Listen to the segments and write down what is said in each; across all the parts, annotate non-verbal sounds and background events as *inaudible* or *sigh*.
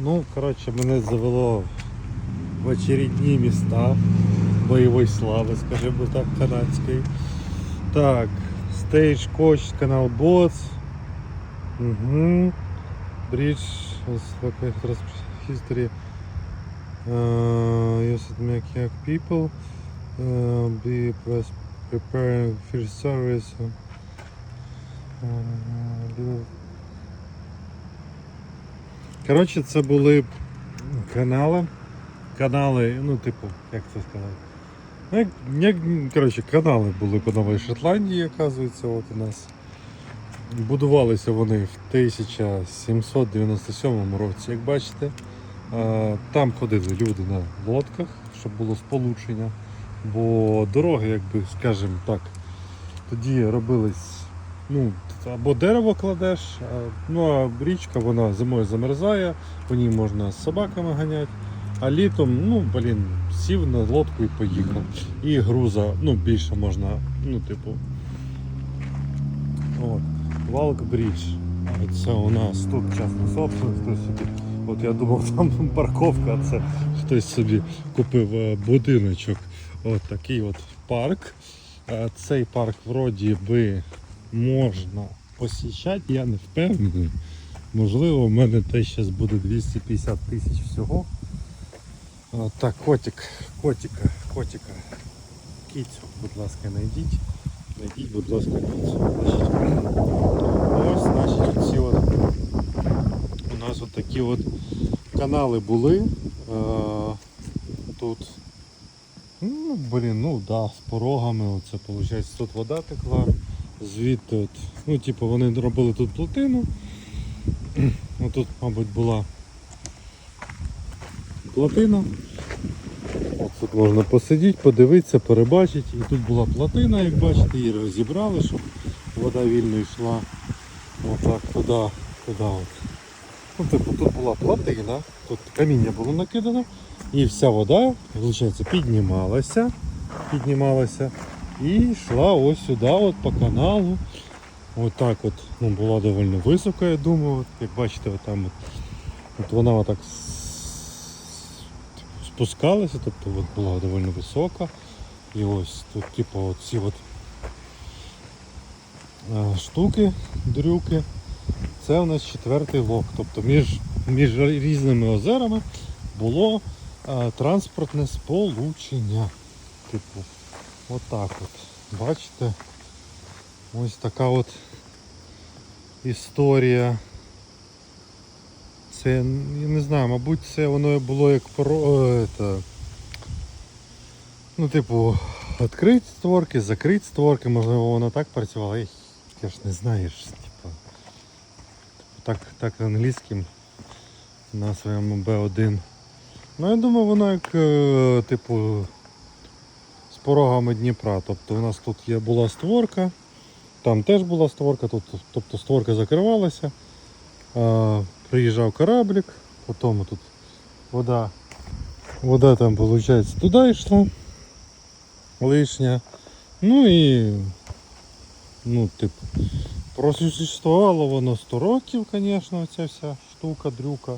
Ну, коротше, мене завело в очередні міста бойової слави, скажімо так, канадської. Так, Stagecoach, канал Bots. Угу. Bridge, history. Uh, use it make young people. Uh, be preparing fish service. Uh, Коротше, це були канали. Канали, ну, типу, як це сказати? Ну, як, як, коротше, канали були по Новій Шотландії, оказується, от у нас. Будувалися вони в 1797 році, як бачите. Там ходили люди на лодках, щоб було сполучення. Бо дороги, якби, скажімо так, тоді робились, ну, або дерево кладеш, ну а річка вона зимою замерзає, по ній можна з собаками ганяти. А літом, ну, блін, сів на лодку і поїхав. І груза, ну, більше можна, ну, типу. От. Валк Брідж. Це у нас тут частна собственность, хтось собі. От я думав, *laughs* там парковка, а це хтось собі купив е, будиночок. От такий от парк. Цей парк вроді би можна посічати, я не впевнений. Можливо, в мене те зараз буде 250 тисяч всього. Так, котик, котика, котика. Кіцю, будь ласка, знайдіть. Знайдіть, будь ласка, кіцю. Ось, значить, оці от у нас от такі от канали були. Е, тут. Ну, блін, ну да, з порогами, оце виходить, тут вода текла, звідти от, ну, типу, вони робили тут плотину. Отут, мабуть, була плотина. От тут можна посидіти, подивитися, перебачити. І тут була плотина, як бачите, її розібрали, щоб вода вільно йшла. Отак туди, туди. От. Ну, типу, тут була плотина, тут каміння було накидано, і вся вода, виходить, піднімалася, піднімалася і йшла ось сюди, от по каналу. Отак от, ну, була доволі висока, я думаю. От, як бачите, от там от, от вона отак типу, спускалася, тобто от була доволі висока. І ось тут, типу, от ці от е, штуки, дрюки. Це у нас четвертий лок. Тобто між, між різними озерами було е, транспортне сполучення. Типу, отак от. Бачите? Ось така от історія. Це, я не знаю, мабуть, це воно було як про. е, Это, ну, типу, відкриті створки, закриті створки, можливо, воно так працювало. Я, я ж не знаю, ж, типу, так, так англійським на своєму B1. Ну, я думаю, воно як, е, типу, порогами Дніпра. Тобто у нас тут є, була створка, там теж була створка, тут, тобто створка закривалася. А, приїжджав кораблик, потім тут вода, вода там, виходить, туди йшла лишня. Ну і ну, типу, просуществувало воно 100 років, звісно, ця вся штука, дрюка.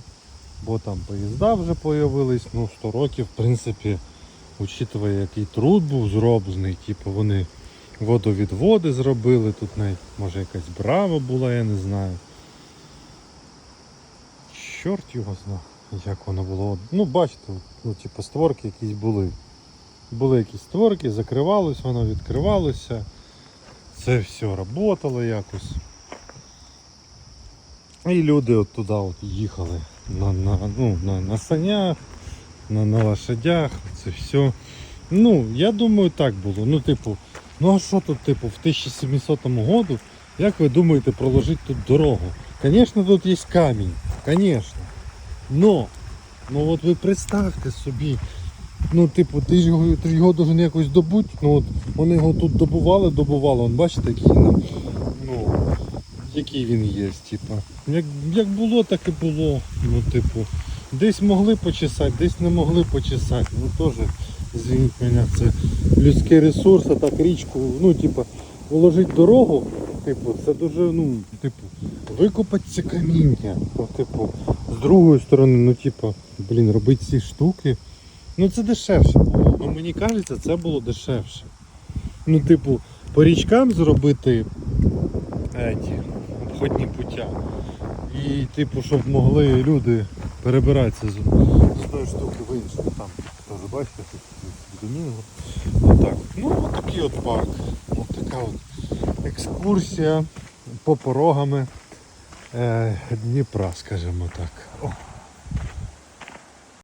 Бо там поїзда вже появились, ну 100 років, в принципі, учитывая, який труд був зроблений, типу вони водовідводи зробили, тут навіть може якась брама була, я не знаю. Чорт його зна, як воно було. Ну, бачите, ну, типу, створки якісь були. Були якісь створки, закривалось, воно відкривалося. Це все працювало якось. І люди от туди от їхали на, на, ну, на, на санях, на, на лошадях, це все. Ну, я думаю, так було. Ну, типу, ну а що тут, типу, в 1700 году, як ви думаєте, проложити тут дорогу? Звісно, тут є камінь, звісно. Но, ну от ви представте собі, ну, типу, ти ж його, ти ж його должен якось добути. Ну от вони його тут добували, добували. Вон, бачите, який ну, який він є, типу. Як, як було, так і було. Ну, типу, десь могли почесати, десь не могли почесати. Ну теж, звініть мене, це людський ресурс, а так річку, ну, типу, вложити дорогу, Типу, це дуже, ну, типу, викопати це каміння. Ну, типу, з другої сторони, ну, типу, блін, робити ці штуки. Ну це дешевше було. Ну мені кажеться, це було дешевше. Ну, типу, по річкам зробити еті, обходні пуття. І, типу, щоб могли люди перебиратися з, з одної штуки в іншу. Там, теж бачите, тут домінго. Отак. Ну, от такий от парк. От така от екскурсія по порогами е, Дніпра, скажімо так. О.